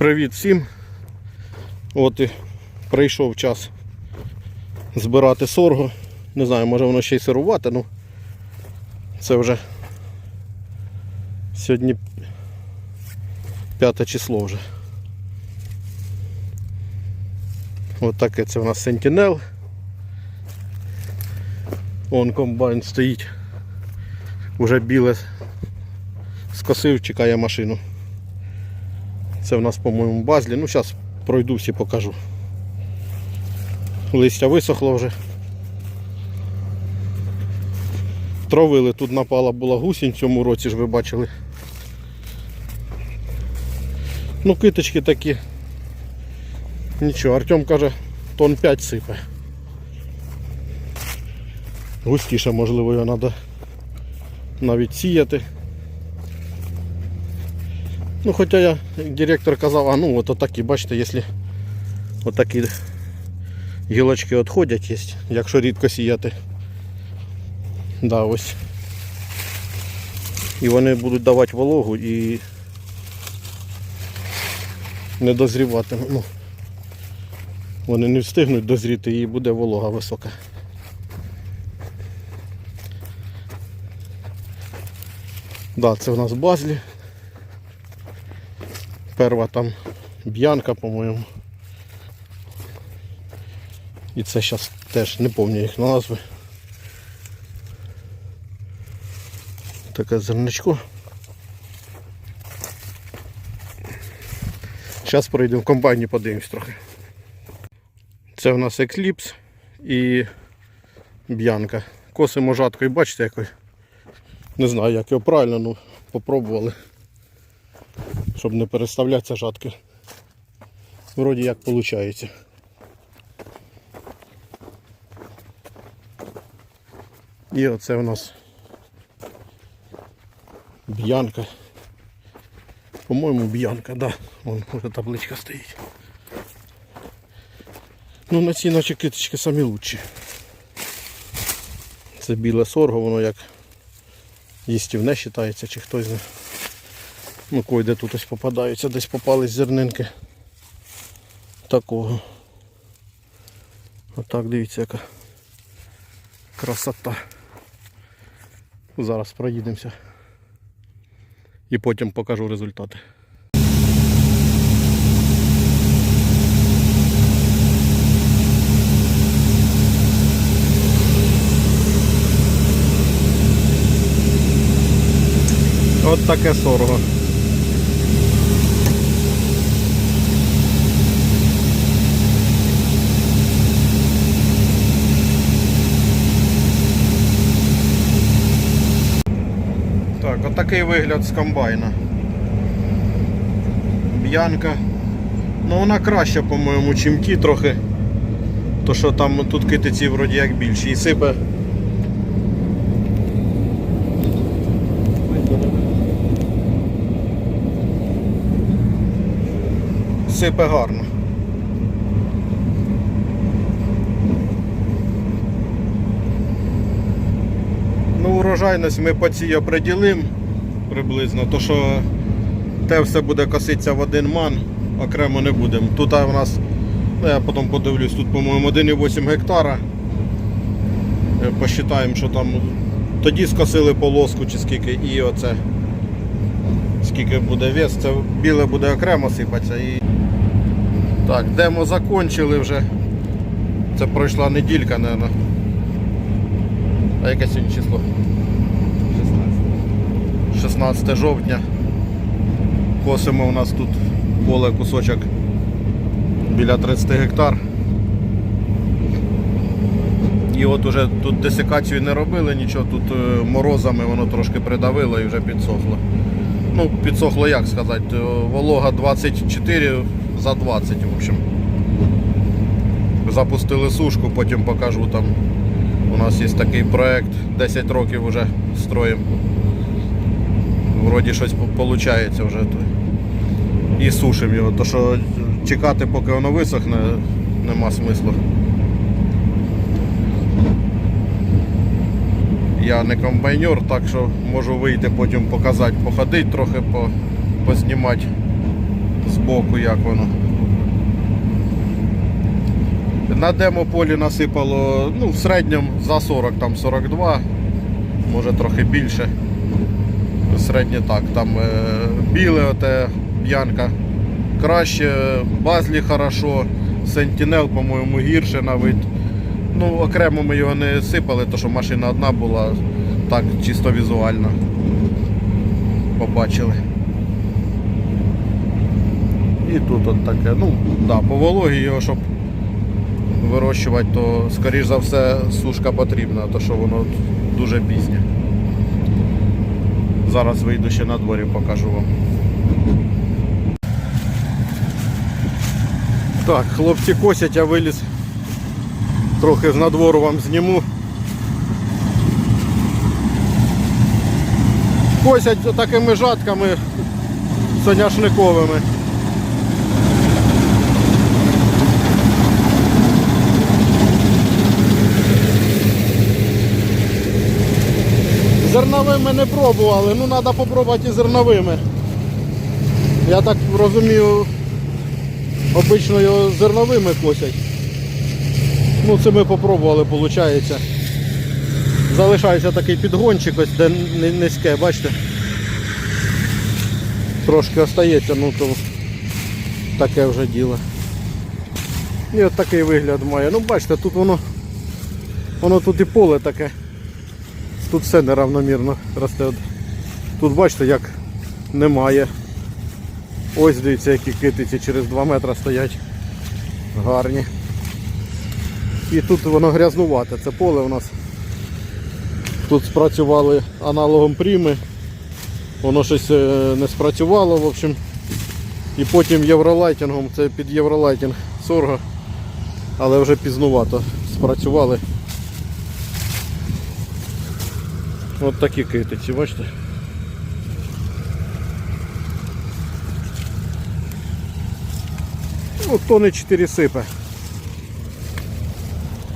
Привіт всім. От і прийшов час збирати сорго. Не знаю, може воно ще й сирувати, ну це вже сьогодні п'яте число вже. От таке це у нас Sentinel. Вон комбайн стоїть. Уже біле скосив, чекає машину. Це в нас, по-моєму, базлі. Ну, зараз пройдусь і покажу. Листя висохло вже. Травили, тут напала була гусінь в цьому році ж ви бачили. Ну, киточки такі. Нічого, Артем каже, тон 5 сипе. Густіше, можливо, його треба навіть сіяти. Ну, хоча я, директор казав, а ну от отакі, бачите, якщо отакі гілочки відходять, є, якщо рідко сіяти. Да, ось. І вони будуть давати вологу і не дозрівати. Ну, вони не встигнуть дозріти і буде волога висока. Да, це в нас базлі. Перва там б'янка, по-моєму. І це зараз теж не пам'ятаю їх назви. Таке зерничко. Зараз пройдемо в компанії, подивимось трохи. Це у нас Eclipse і б'янка. Косимо жаткою, бачите якою? Не знаю як його правильно, ну попробували щоб не переставлятися жатки. Вроді як виходить. І оце у нас б'янка. По-моєму, б'янка, да. Вон уже табличка стоїть. Ну на ці наче киточки самі лучші. Це біле сорго, воно як їстівне вважається, чи хтось знає. Ну койде тут ось попадаються, десь попались зернинки такого. Отак дивіться яка красота. Зараз проїдемося і потім покажу результати. От таке сорго. Так, отакий вигляд з комбайна. Б'янка. Ну вона краща, по-моєму, чим ті трохи. То що там тут китиці вроді як більші. І сипе. Сипе гарно. Ну, урожайність ми по цій оприділимо приблизно, то що те все буде коситися в один ман, окремо не будемо. Тут у нас, ну я потім подивлюсь, тут, по-моєму, 1,8 гектара. Е, Посчитаємо, що там тоді скосили полоску чи скільки і оце скільки буде вес, це біле буде окремо сипатися. І... Так, демо закончили вже. Це пройшла неділька, мабуть. А яке сьогодні число? 16 жовтня. Косимо у нас тут поле кусочок біля 30 гектар. І от уже тут десикацію не робили, нічого, тут е, морозами воно трошки придавило і вже підсохло. Ну, підсохло як сказати, е, волога 24 за 20, в общем. Запустили сушку, потім покажу там. У нас є такий проект, 10 років вже строїмо. Вроді щось виходить вже. тут. І сушимо його, то що чекати поки воно висохне, нема смислу. Я не комбайнер, так що можу вийти потім показати, походити трохи, по, познімати з збоку, як воно. На демополі насипало ну, в середньому за 40, там 42, може трохи більше. Середнє так, там е, біле оте п'янка краще, базлі хорошо, сентінел, по-моєму, гірше на вид. Ну, окремо ми його не сипали, тому що машина одна була, так чисто візуально побачили. І тут от таке, ну, да, по вологі його, щоб вирощувати, то скоріш за все сушка потрібна, то що воно дуже пізнє. Зараз вийду ще на дворі, покажу вам. Так, хлопці косять, я виліз. Трохи з надвору вам зніму. Косять такими жатками соняшниковими. Зерновими не пробували, ну треба спробувати і зерновими. Я так розумію, обично його зерновими косять. Ну це ми попробували, виходить. Залишається такий підгончик, ось де низьке, бачите? Трошки остається, ну то таке вже діло. І от такий вигляд має. Ну бачите, тут воно воно тут і поле таке. Тут все неравномірно росте. Тут бачите, як немає. Ось дивіться, які китиці через 2 метри стоять. Гарні. І тут воно грязнувате. Це поле у нас. Тут спрацювали аналогом пріми. Воно щось е, не спрацювало, в общем. І потім євролайтингом, це під євролайтинг сорга, але вже пізнувато спрацювали. От такі китиці, бачите? Ну, тони 4 сипе.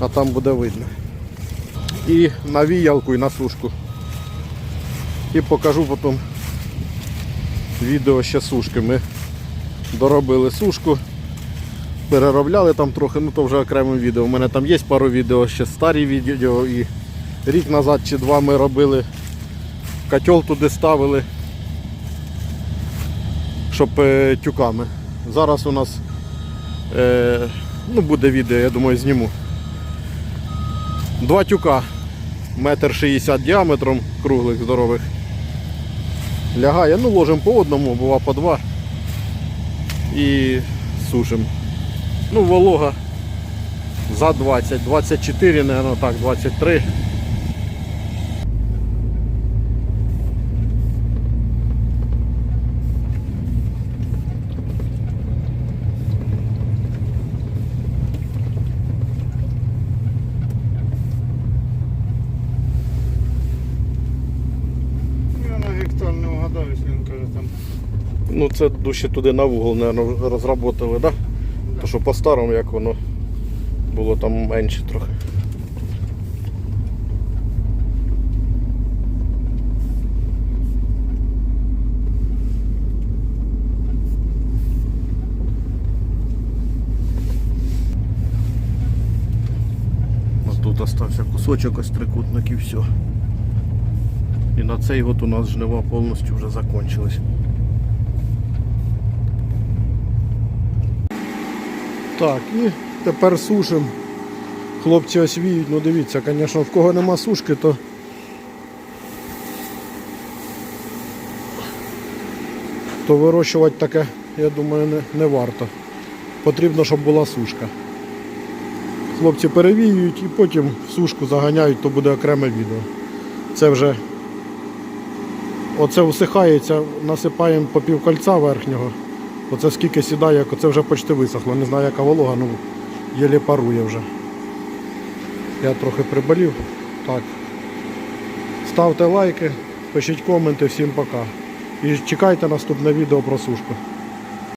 А там буде видно. І на віялку, і на сушку. І покажу потім відео ще сушки. Ми доробили сушку, переробляли там трохи, ну то вже окреме відео. У мене там є пару відео, ще старі відео і рік назад чи два ми робили. Котел туди ставили, щоб е, тюками. Зараз у нас е, ну, буде відео, я думаю, зніму. Два тюка, метр шістдесят діаметром круглих, здорових. Лягає, ну ложимо по одному, бува по два. І сушимо. Ну, волога за 20, 24, наверное, так, 23. Я на гектар не угадаю, що він каже там. Ну це дужче туди на вугол, наверное, розробили, да? То що по-старому як воно було там менше трохи. Тут остався кусочок ось трикутник і все. І на цей год у нас жнива повністю вже закончились. Так, і тепер сушимо. Хлопці ось віють, ну дивіться, звісно, в кого нема сушки, то то вирощувати таке, я думаю, не, не варто. Потрібно, щоб була сушка. Хлопці перевіюють і потім в сушку заганяють, то буде окреме відео. Це вже оце всихається, насипаємо по півкольця верхнього. Оце скільки сідає, це вже почти висохло. Не знаю, яка волога, ну єлі парує вже. Я трохи приболів. Так. Ставте лайки, пишіть коменти, всім пока. І чекайте наступне відео про сушку.